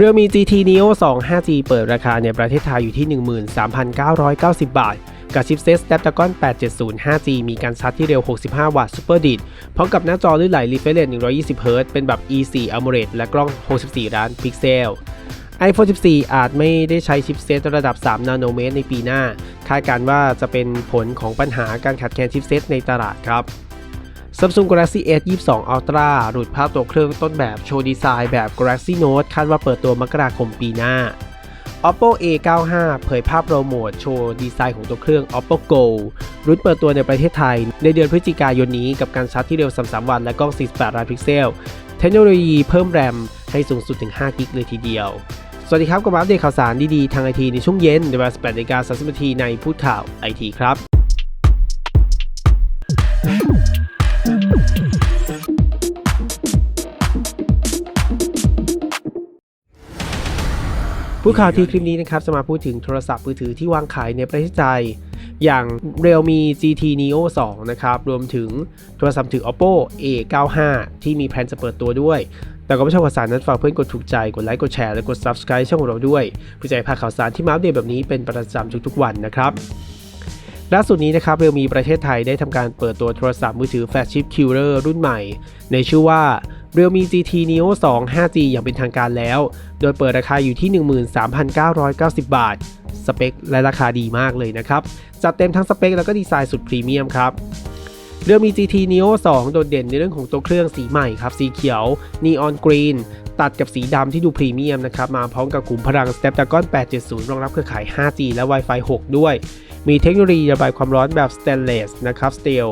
Realme GT Neo 2 5G เปิดราคาในประเทศไทยอยู่ที่ 13,990 บาท กับชิปเซ็ต Snapdragon 870 5G มีการชาร์จที่เร็ว 65 วัตต์ Super d i t พร้อมกับหน้าจอลื่นไหล Refresh 120 Hz เป็นแบบ E4 AMOLED และกล้อง 64 ล้านพิกเซล iPhone 14 อาจไม่ได้ใช้ชิปเซตระดับ 3 นาโนเมตรในปีหน้า คาดการว่าจะเป็นผลของปัญหาการขาดแคลนชิปเซตในตลาดครับ Samsung Galaxy S 22 Ultra หลุดภาพตัวเครื่องต้นแบบโชว์ดีไซน์แบบ Galaxy Note คาดว่าเปิดตัวมกราคมปีหน้า Oppo A95 เผยภาพโปรโมทโชว์ดีไซน์ของตัวเครื่อง Oppo Go รุ่นเปิดตัวในประเทศไทย ในเดือนพฤศจิกายนนี้กับการชาร์จที่เร็ว 33 วันและกล้อง 48 ล้านพิกเซล เทคโนโลยีเพิ่มแรมให้สูงสุดถึง 5 กิกเลยทีเดียว สวัสดีครับกับอัปเดตข่าวสารดีๆ ทางไอทีในช่วงเย็นในเวลา18นาฬิกา30นาทีในพูดข่าวไอทีครับ ผู้ข่าวทีคลิปนี้นะครับจะมาพูดถึงโทรศัพท์มือถือที่วางขายในประเทศไทยอย่าง Realme GT Neo 2 นะครับ รวมถึงโทรศัพท์ถือ Oppo A95 ที่มีแผนจะเปิดตัวด้วย แต่ก็ไม่ชอบข่าวสารนั้นฝากเพื่อนกดถูกใจ กดไลค์ กดแชร์ และกด Subscribe ช่องของเราด้วยเพื่อจะพาข่าวสารที่มาอัปเดตแบบนี้เป็นประจำทุกๆวันนะครับล่าสุดนี้นะครับเรียวมีประเทศไทยได้ทำการเปิดตัวโทรศัพท์มือถือแฟลชชิปคิลเลอร์รุ่นใหม่ ในชื่อว่า Realme GT Neo 2 5G อย่างเป็นทางการแล้ว โดยเปิดราคาอยู่ที่ 13,990 บาท สเปคและราคาดีมากเลยนะครับ จัดเต็มทั้งสเปคแล้วก็ดีไซน์สุดพรีเมียมครับเรื่องมี GT Neo 2 โดดเด่นในเรื่องของตัวเครื่องสีใหม่ครับ สีเขียว Neon Green ตัดกับสีดำที่ดูพรีเมียมนะครับ มาพร้อมกับกลุ่มพลัง Snapdragon 870 รองรับเครือข่าย 5G และ Wi-Fi 6 ด้วย มีเทคโนโลยีระบายความร้อนแบบ Stainless นะครับ Steel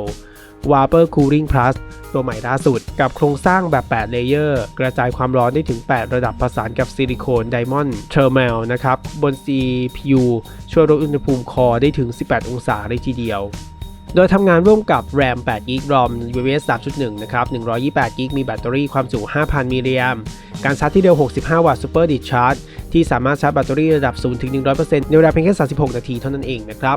Vapor Cooling Plus ตัวใหม่ล่าสุด กับโครงสร้างแบบ 8 เลเยอร์ กระจายความร้อนได้ถึง 8 ระดับประสานกับซิลิโคนไดมอนด์เทอร์เมลนะครับ บน CPU ช่วยลดอุณหภูมิคอได้ถึง 18 องศาเลยทีเดียว โดยทำงานร่วมกับ RAM 8 g b ROM UFS 3.1 นะครับ 128 g b มีแบตเตอรี่ความจุ 5,000 มิลลิแอมป์ การชาร์จที่เร็ว 65 วัตต์ Super Discharge ชาร์จที่สามารถชาร์จแบตเตอรี่ระดับ0ถึง100%ในเวลาเพียงแค่ 36 นาทีเท่านั้นเองนะครับ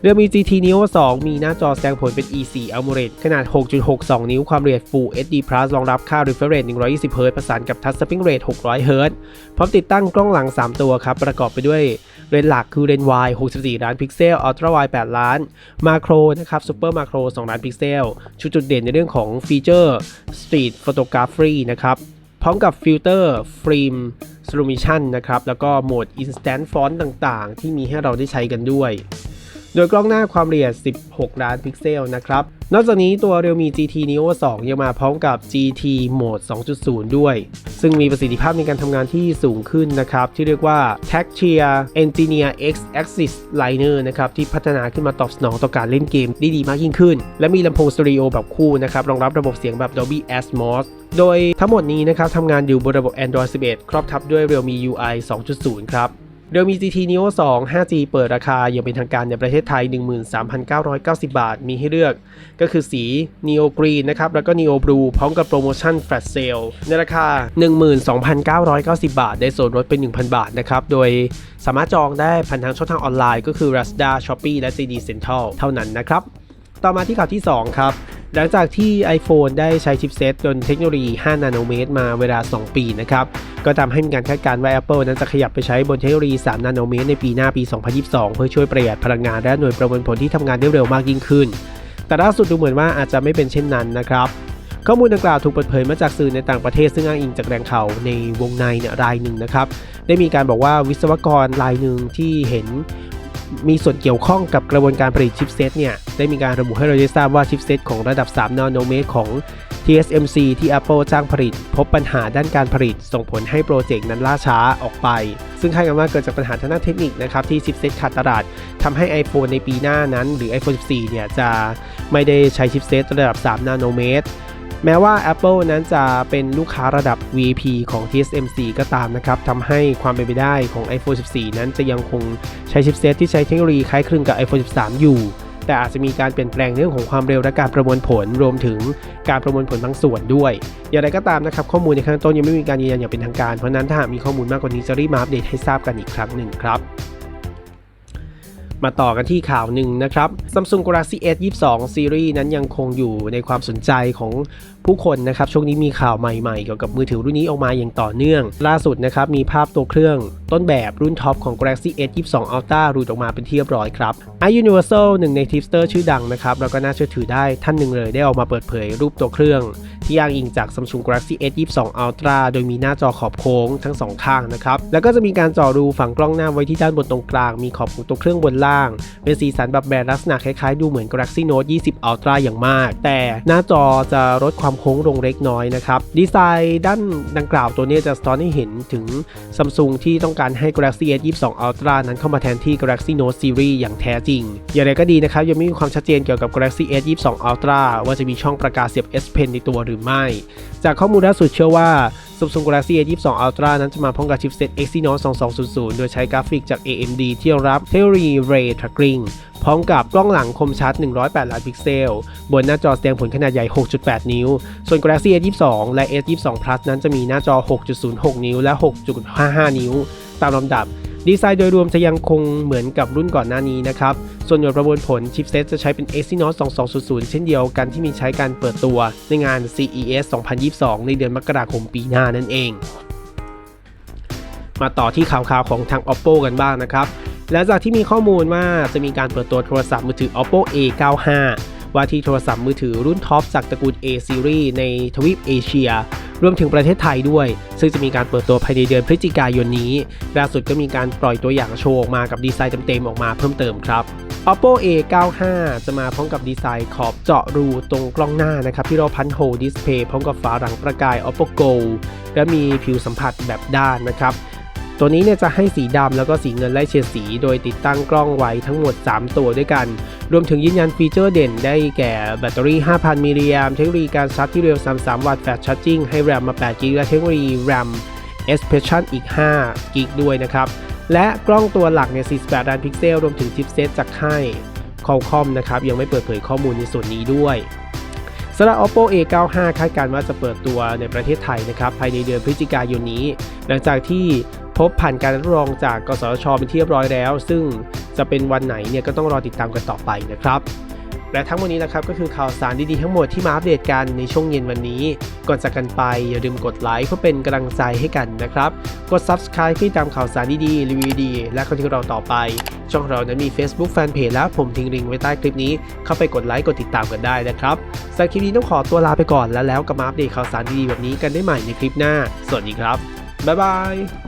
เรือมี GT Neo 2 มีหน้าจอแสดงผลเป็น E4 AMOLED ขนาด 6.62 นิ้ว ความละเอียด Full HD Plus รองรับค่า refresh rate 120 Hz ประสานกับ Touch Sampling Rate 600 Hz พร้อมติดตั้งกล้องหลัง 3 ตัวครับ ประกอบไปด้วย เลนส์หลักคือเลนส์ wide 64 ล้านพิกเซล Ultra wide 8ล้าน มาโครนะครับ Super มาโคร2ล้านพิกเซล ชุดจุดเด่นในเรื่องของฟีเจอร์สตรีทฟอโตกราฟีนะครับ พร้อมกับฟิลเตอร์ฟิล์มสโลมิชันนะครับ แล้วก็โหมด Instant Font ต่างๆ ที่มีให้เราได้ใช้กันด้วย โดยกล้องหน้าความละเอียด 16 ล้านพิกเซลนะครับ นอกจากนี้ตัว Realme GT Neo 2 ยังมาพร้อมกับ GT Mode 2.0 ด้วย ซึ่งมีประสิทธิภาพในการทำงานที่สูงขึ้นนะครับ ที่เรียกว่า Tactia Engineer X Axis Liner นะครับที่พัฒนาขึ้นมาตอบสนองต่อการเล่นเกมได้ดีมากยิ่งขึ้น และมีลำโพงสเตอริโอแบบคู่นะครับรองรับระบบเสียงแบบ Dolby Atmos โดยทั้งหมดนี้นะครับทำงานอยู่บนระบบ Android 11 ครอบทับด้วย Realme UI 2.0 ครับ เรือมี GT Neo 2 5G เปิดราคาอย่างเป็นทางการในประเทศไทย 13,990 บาท มีให้เลือก ก็คือสี Neo Green นะครับ แล้วก็ Neo Blue พร้อมกับโปรโมชั่น Flash Sale ในราคา 12,990 บาท ได้ส่วนลดเป็น 1,000 บาทนะครับ โดยสามารถจองได้ผ่านทางช่องทางออนไลน์ ก็คือ Lazada Shopee และ JD Central เท่านั้นนะครับ ต่อมาที่ข่าวที่ 2 ครับ หลังจากที่ iPhone ได้ใช้ชิปเซตจนเทคโนโลยี 5 นาโนเมตร มาเวลา 2 ปีนะครับ ก็ทำให้มีการคาดการณ์ว่า Apple นั้นจะขยับไปใช้บนเทคโนโลยี 3 นาโนเมตรในปีหน้าปี 2022 เพื่อช่วยประหยัดพลังงานและหน่วยประมวลผลที่ทำงานได้เร็วมากยิ่งขึ้น แต่ล่าสุดดูเหมือนว่าอาจจะไม่เป็นเช่นนั้นนะครับข้อมูลดังกล่าวถูกเปิดเผยมาจากสื่อในต่างประเทศซึ่งอ้างอิงจากแหล่งข่าวในวงในเนี่ยรายหนึ่งนะครับ ได้มีการบอกว่าวิศวกรรายหนึ่งที่เห็น มีส่วนเกี่ยวข้องกับกระบวนการผลิตชิปเซตเนี่ย ได้มีการระบุให้เราได้ทราบว่าชิปเซตของระดับ 3 นาโนเมตรของ TSMC ที่ Apple จ้างผลิต พบปัญหาด้านการผลิต ส่งผลให้โปรเจกต์นั้นล่าช้าออกไป ซึ่งคาดกันว่าเกิดจากปัญหาทางด้านเทคนิคนะครับ ที่ชิปเซตขาดตลาดทำให้ iPhone ในปีหน้านั้น หรือ iPhone 14 เนี่ยจะไม่ได้ใช้ชิปเซตระดับ 3 นาโนเมตร แม้ว่า Apple นั้นจะเป็นลูกค้าระดับ VP ของ TSMC ก็ตามนะครับทำให้ความเป็นไปได้ของ iPhone 14 นั้นจะยังคงใช้ชิปเซตที่ใช้เทคโนโลยีคล้ายคลึงกับ iPhone 13 อยู่ แต่อาจจะมีการเปลี่ยนแปลงเรื่องของความเร็วและการประมวลผลรวมถึงการประมวลผลบางส่วนด้วย อย่างไรก็ตามนะครับ ข้อมูลในขั้นต้นยังไม่มีการยืนยันอย่างเป็นทางการ เพราะฉะนั้นถ้าหากมีข้อมูลมากกว่านี้จะรีบมาอัปเดตให้ทราบกันอีกครั้งหนึ่งครับ มาต่อกันที่ข่าวหนึ่งนะครับ Samsung Galaxy S 22 Series นั้นยังคงอยู่ในความสนใจของผู้คนนะครับ ช่วงนี้มีข่าวใหม่ๆ เกี่ยวกับมือถือรุ่นนี้ออกมาอย่างต่อเนื่อง ล่าสุดนะครับมีภาพตัวเครื่อง ต้นแบบรุ่นท็อปของ Galaxy S 22 Ultra หลุดออกมาเป็นที่เรียบร้อยครับ iUniversal หนึ่งในทิปสเตอร์ชื่อดังนะครับ แล้วก็น่าเชื่อถือได้ท่านหนึ่งเลยได้ออกมาเปิดเผยรูปตัวเครื่อง ที่อ้างอิงจาก Samsung Galaxy S 22 Ultra โดยมีหน้าจอขอบโค้งทั้งสองข้างนะครับ แล้วก็จะมีการจ่อรูฝั่งกล้องหน้าไว้ที่ด้านบนตรงกลาง มีขอบของตัวเครื่องบนล่าง เป็นสีสันแบบแบนลักษณะคล้ายๆ ดูเหมือน Galaxy Note 20 Ultra อย่างมาก แต่หน้าจอจะลดความโค้งลงเล็กน้อยนะครับ ดีไซน์ด้านดังกล่าวตัวนี้จะสะท้อนให้เห็นถึง Samsung ที่ต้องการให้ Galaxy S 22 Ultra นั้นเข้ามาแทนที่ Galaxy Note Series อย่างแท้จริง อย่างไรก็ดีนะครับ ยังไม่มีความชัดเจนเกี่ยวกับ Galaxy S 22 Ultra ว่าจะมีช่องประกาศเสียบ S Pen ในตัวหรือไม่ จากข้อมูลล่าสุดเชื่อว่า Samsung Galaxy S 22 Ultra นั้นจะมาพร้อมกับชิปเซ็ต Exynos 2200 โดยใช้กราฟิกจาก AMD ที่รับเทคโนโลยี Ray Tracing ร้อมกับกล้องหลังคมชัด 108 ล้านพิกเซล บนหน้าจอแสดงผลขนาดใหญ่ 6.8 นิ้ว ส่วน Galaxy S 22 และ S 22 Plus นั้นจะมีหน้าจอ 6.06 นิ้ว และ 6.55 นิ้ว ตามลำดับดีไซน์โดยรวมจะยังคงเหมือนกับรุ่นก่อนหน้านี้นะครับ ส่วนหน่วยประมวลผลชิปเซตจะใช้เป็น Exynos 2200 เช่นเดียวกันที่มีใช้การเปิดตัวในงาน CES 2022 ในเดือนมกราคมปีหน้านั่นเอง มาต่อที่ข่าวๆของทาง Oppo กันบ้างนะครับ หลังจากที่มีข้อมูลว่าจะมีการเปิดตัวโทรศัพท์มือถือ Oppo A95 ว่าที่โทรศัพท์มือถือรุ่นท็อปจากตระกูล A Series ในทวีปเอเชีย รวมถึงประเทศไทยด้วย ซึ่งจะมีการเปิดตัวภายในเดือนพฤศจิกายนนี้ ล่าสุดก็มีการปล่อยตัวอย่างโชว์ออกมากับดีไซน์เต็มๆออกมาเพิ่มเติมครับ Oppo A95 จะมาพร้อมกับดีไซน์ขอบเจาะรูตรงกล้องหน้านะครับ ที่เราพันโฮดิสเพย์พร้อมกับฝาหลังประกาย Oppo Go และมีผิวสัมผัสแบบด้านนะครับ ตัวนี้เนี่ยจะให้สีดำแล้วก็สีเงินไล่เฉดสี โดยติดตั้งกล้องไว้ทั้งหมด 3 ตัวด้วยกัน รวมถึงยืนยันฟีเจอร์เด่นได้แก่แบตเตอรี่ 5,000 มิลลิแอมเทคโนโลยีการชาร์จที่เร็ว 33 วัตต์แฟลชชาร์จิ่งให้แรมมา8กิกและเทคโนโลยี RAM Expression อีก5กิกด้วยนะครับ และกล้องตัวหลักเนี่ย 48 ล้านพิกเซล รวมถึงชิปเซตจากค่าย Qualcomm นะครับยังไม่เปิดเผยข้อมูลในส่วนนี้ด้วยสำหรับ Oppo A95 คาดการณ์ว่าจะเปิดตัวในประเทศไทยนะครับภายในเดือนพฤศจิกายนนี้ หลังจากที่ พบผ่านการรับรองจากกสชเป็นที่เรียบร้อยแล้ว ซึ่งจะเป็นวันไหนเนี่ยก็ต้องรอติดตามกันต่อไปนะครับและทั้งหมดนี้นะครับก็คือข่าวสารดีๆทั้งหมดที่มาอัปเดตกันในช่วงเย็นวันนี้ ก่อนจากกันไปอย่าลืมกดไลค์เพื่อเป็นกำลังใจให้กันนะครับ กด Subscribe เพื่อติดตามข่าวสารดีๆรีวิวดี และคอนเทนต์เราต่อไป ช่องของเรานั้นมี Facebook Fanpage และผมทิ้งลิงก์ไว้ใต้คลิปนี้ เข้าไปกดไลค์กดติดตามกันได้นะครับสำหรับคลิปนี้ต้องขอตัวลาไปก่อนแล้วแล้วกลับมาอัปเดตข่าวสารดีๆแบบนี้กันได้ใหม่ในคลิปหน้า สวัสดีครับบ๊ายบาย